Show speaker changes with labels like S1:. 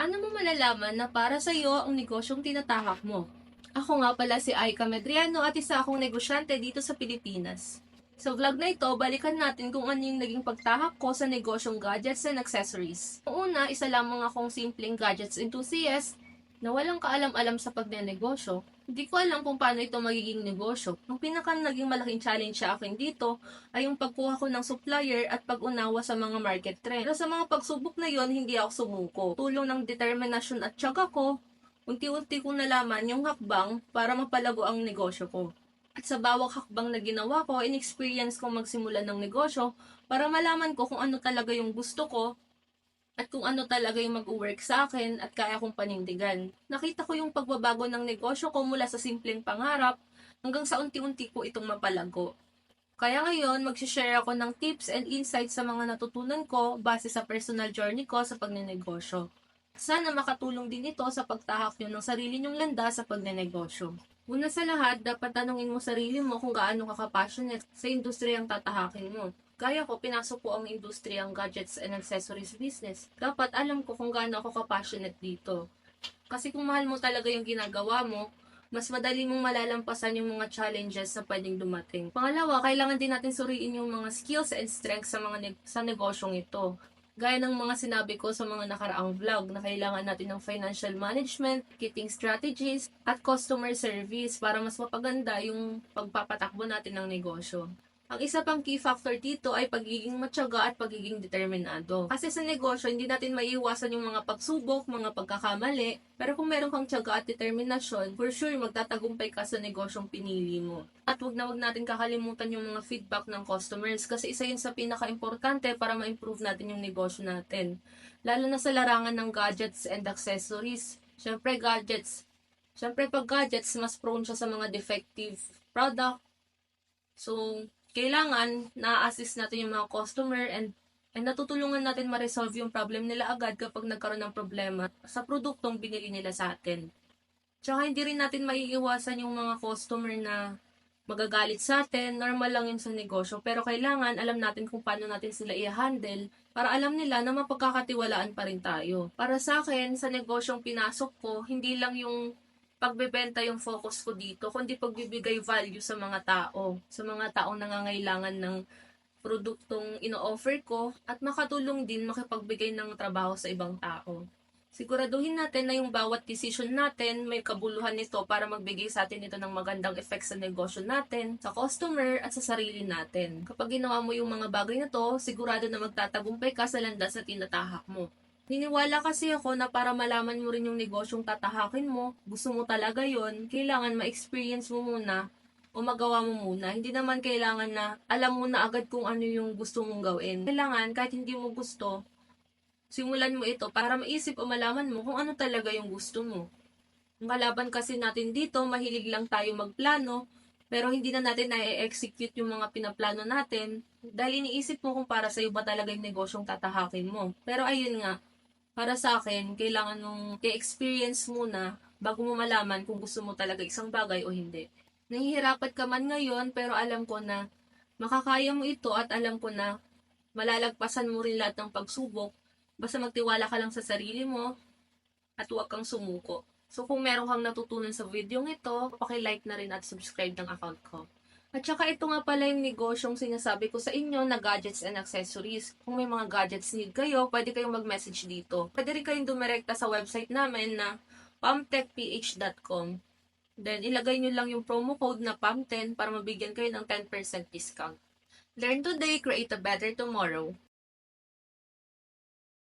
S1: Paano mo malalaman na para sa iyo ang negosyong tinatahak mo? Ako nga pala si Aika Medriano at isa akong negosyante dito sa Pilipinas. Sa vlog na ito, balikan natin kung ano yung naging pagtahak ko sa negosyong gadgets and accessories. Una, isa lamang akong simpleng gadgets enthusiast na walang kaalam-alam sa pagnenegosyo. Hindi ko alam kung paano ito magiging negosyo. Ang pinaka naging malaking challenge sa akin dito ay yung pagkuha ko ng supplier at pag-unawa sa mga market trend. Pero sa mga pagsubok na yon, hindi ako sumuko. Tulong ng determinasyon at tiyaga ko, unti-unti kong nalaman yung hakbang para mapalago ang negosyo ko. At sa bawat hakbang na ginawa ko, in-experience ko magsimula ng negosyo para malaman ko kung ano talaga yung gusto ko at kung ano talaga yung mag-work sa akin at kaya kong panindigan. Nakita ko yung pagbabago ng negosyo ko mula sa simpleng pangarap hanggang sa unti-unti ko itong mapalago. Kaya ngayon, mag-share ako ng tips and insights sa mga natutunan ko base sa personal journey ko sa pagnenegosyo. Sana makatulong din ito sa pagtahak nyo ng sarili nyong landa sa pagnenegosyo. Una sa lahat, dapat tanungin mo sarili mo kung gaano ka ka-passionate sa industriyang tatahakin mo. Gaya ko, pinasok ko ang industriyang gadgets and accessories business. Dapat alam ko kung gaano ako ka-passionate dito. Kasi kung mahal mo talaga yung ginagawa mo, mas madali mong malalampasan yung mga challenges na pwedeng dumating. Pangalawa, kailangan din natin suriin yung mga skills and strengths sa mga neg- sa negosyong ito. Gaya ng mga sinabi ko sa mga nakaraang vlog na kailangan natin ng financial management, marketing strategies, at customer service para mas mapaganda yung pagpapatakbo natin ng negosyo. Ang isa pang key factor dito ay pagiging matyaga at pagiging determinado. Kasi sa negosyo, hindi natin maiiwasan yung mga pagsubok, mga pagkakamali. Pero kung meron kang tiyaga at determinasyon, for sure magtatagumpay ka sa negosyong pinili mo. At wag na wag natin kakalimutan yung mga feedback ng customers kasi isa yun sa pinaka-importante para ma-improve natin yung negosyo natin. Lalo na sa larangan ng gadgets and accessories. Siyempre, gadgets. Siyempre, pag gadgets, mas prone siya sa mga defective product. So, kailangan na-assist natin yung mga customer and and natutulungan natin ma-resolve yung problem nila agad kapag nagkaroon ng problema sa produktong binili nila sa atin. Tsaka hindi rin natin maiiwasan yung mga customer na magagalit sa atin, normal lang yun sa negosyo, pero kailangan alam natin kung paano natin sila i-handle para alam nila na mapagkakatiwalaan pa rin tayo. Para sa akin, sa negosyong pinasok ko, hindi lang yung pagbebenta yung focus ko dito, kundi pagbibigay value sa mga tao, sa mga taong nangangailangan ng produktong ino-offer ko at makatulong din makipagbigay ng trabaho sa ibang tao. Siguraduhin natin na yung bawat decision natin may kabuluhan nito para magbigay sa atin ito ng magandang effect sa negosyo natin, sa customer at sa sarili natin. Kapag ginawa mo yung mga bagay na to, sigurado na magtatagumpay ka sa landas na tinatahak mo. Niniwala kasi ako na para malaman mo rin yung negosyong tatahakin mo, gusto mo talaga yon, kailangan ma-experience mo muna o magawa mo muna. Hindi naman kailangan na alam mo na agad kung ano yung gusto mong gawin. Kailangan kahit hindi mo gusto, simulan mo ito para maisip o malaman mo kung ano talaga yung gusto mo. Ang kalaban kasi natin dito, mahilig lang tayo magplano, pero hindi na natin na-execute yung mga pinaplano natin dahil iniisip mo kung para sa'yo ba talaga yung negosyong tatahakin mo. Pero ayun nga, para sa akin, kailangan nung i-experience muna bago mo malaman kung gusto mo talaga isang bagay o hindi. Nahihirapan ka man ngayon, pero alam ko na makakaya mo ito at alam ko na malalagpasan mo rin lahat ng pagsubok. Basta magtiwala ka lang sa sarili mo at huwag kang sumuko. So kung meron kang natutunan sa video ito, pakilike na rin at subscribe ng account ko. At saka ito nga pala yung negosyong sinasabi ko sa inyo na gadgets and accessories. Kung may mga gadgets need kayo, pwede kayong mag-message dito. Pwede rin kayong dumirekta sa website namin na pamtechph.com. Then, ilagay nyo lang yung promo code na PAM10 para mabigyan kayo ng 10% discount. Learn today, create a better tomorrow.